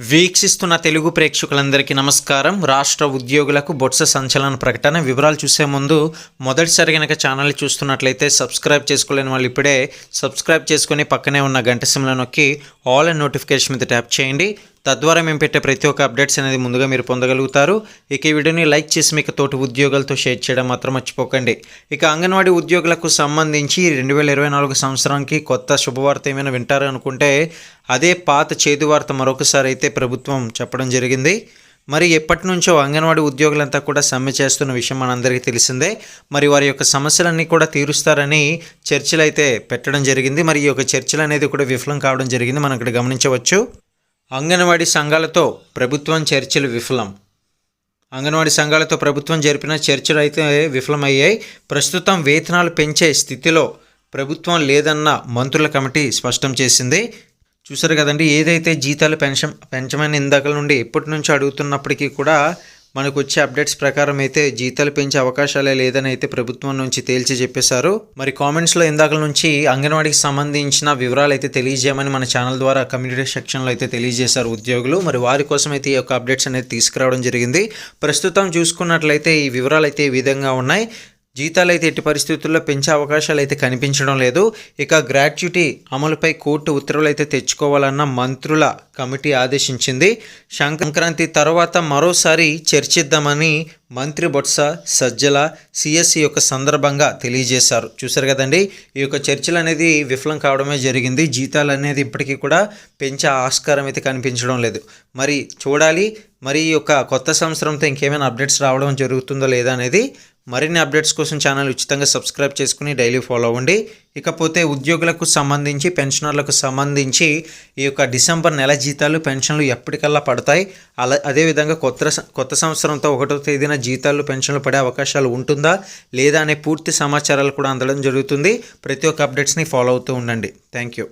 వీక్షిస్తున్న తెలుగు ప్రేక్షకులందరికీ నమస్కారం. రాష్ట్ర ఉద్యోగులకు బొత్స సంచలన ప్రకటన. వివరాలు చూసే ముందు మొదటిసారి కనుక ఛానల్ చూస్తున్నట్లయితే సబ్స్క్రైబ్ చేసుకోలేని వాళ్ళు ఇప్పుడే సబ్స్క్రైబ్ చేసుకొని పక్కనే ఉన్న గంట సిమ్లో నొక్కి ఆల్ అండ్ నోటిఫికేషన్ మీద ట్యాప్ చేయండి. తద్వారా మేము పెట్టే ప్రతి ఒక్క అప్డేట్స్ అనేది ముందుగా మీరు పొందగలుగుతారు. ఇక ఈ వీడియోని లైక్ చేసి మీకు తోటి ఉద్యోగాలతో షేర్ చేయడం మాత్రం మర్చిపోకండి. ఇక అంగన్వాడీ ఉద్యోగులకు సంబంధించి రెండు వేల ఇరవై నాలుగు సంవత్సరానికి కొత్త శుభవార్త ఏమైనా వింటారనుకుంటే అదే పాత చేదు వార్త మరొకసారి అయితే ప్రభుత్వం చెప్పడం జరిగింది. మరి ఎప్పటి నుంచో అంగన్వాడీ ఉద్యోగులంతా కూడా సమ్మె చేస్తున్న విషయం మనందరికీ తెలిసిందే. మరి వారి యొక్క సమస్యలన్నీ కూడా తీరుస్తారని చర్చలు అయితే పెట్టడం జరిగింది. మరి ఈ యొక్క చర్చలు అనేది కూడా విఫలం కావడం జరిగింది. మనం ఇక్కడ గమనించవచ్చు. అంగన్వాడీ సంఘాలతో ప్రభుత్వం చర్చలు విఫలం. అంగన్వాడీ సంఘాలతో ప్రభుత్వం జరిపిన చర్చలు అయితే విఫలమయ్యాయి. ప్రస్తుతం వేతనాలు పెంచే స్థితిలో ప్రభుత్వం లేదన్న మంత్రుల కమిటీ స్పష్టం చేసింది. చూసారు కదండి ఏదైతే జీతాలు పెన్షన్ పెంచమని ఇందాకల నుండి ఎప్పటి నుంచో అడుగుతున్నప్పటికీ కూడా మనకు వచ్చే అప్డేట్స్ ప్రకారం అయితే జీతాలు పెంచే అవకాశాలే లేదని అయితే ప్రభుత్వం నుంచి తేల్చి చెప్పేశారు. మరి కామెంట్స్లో ఇందాక నుంచి అంగన్వాడీకి సంబంధించిన వివరాలు అయితే తెలియజేయమని మన ఛానల్ ద్వారా కమ్యూనిటీ సెక్షన్లో అయితే తెలియజేశారు ఉద్యోగులు. మరి వారి కోసం అయితే ఈ యొక్క అప్డేట్స్ అనేది తీసుకురావడం జరిగింది. ప్రస్తుతం చూసుకున్నట్లయితే ఈ వివరాలు అయితే ఈ విధంగా ఉన్నాయి. జీతాలు అయితే ఎట్టి పరిస్థితుల్లో పెంచే అవకాశాలు అయితే కనిపించడం లేదు. ఇక గ్రాట్యుటీ అమలుపై కోర్టు ఉత్తర్వులు అయితే తెచ్చుకోవాలన్న మంత్రుల కమిటీ ఆదేశించింది. సంక్రాంతి తర్వాత మరోసారి చర్చిద్దామని మంత్రి బొత్స సజ్జల సిఎస్సి యొక్క సందర్భంగా తెలియజేశారు. చూశారు కదండి ఈ యొక్క చర్చలు అనేది విఫలం కావడమే జరిగింది. జీతాలు అనేది ఇప్పటికీ కూడా పెంచే ఆస్కారం అయితే కనిపించడం లేదు. మరి చూడాలి మరి ఈ యొక్క కొత్త సంవత్సరంతో ఇంకేమైనా అప్డేట్స్ రావడం జరుగుతుందో లేదా అనేది మరిన్ని అప్డేట్స్ కోసం ఛానల్ ఉచితంగా సబ్స్క్రైబ్ చేసుకుని డైలీ ఫాలో అవ్వండి. ఇకపోతే ఉద్యోగులకు సంబంధించి పెన్షనర్లకు సంబంధించి ఈ యొక్క డిసెంబర్ నెల జీతాలు పెన్షన్లు ఎప్పటికల్లా పడతాయి. అలా అదేవిధంగా కొత్త కొత్త సంవత్సరంతో ఒకటో తేదీన జీతాలు పెన్షన్లు పడే అవకాశాలు ఉంటుందా? లేదా అనే పూర్తి సమాచారాలు కూడా అందడం జరుగుతుంది. ప్రతి ఒక్క అప్డేట్స్ని ఫాలో అవుతూ ఉండండి. Thank you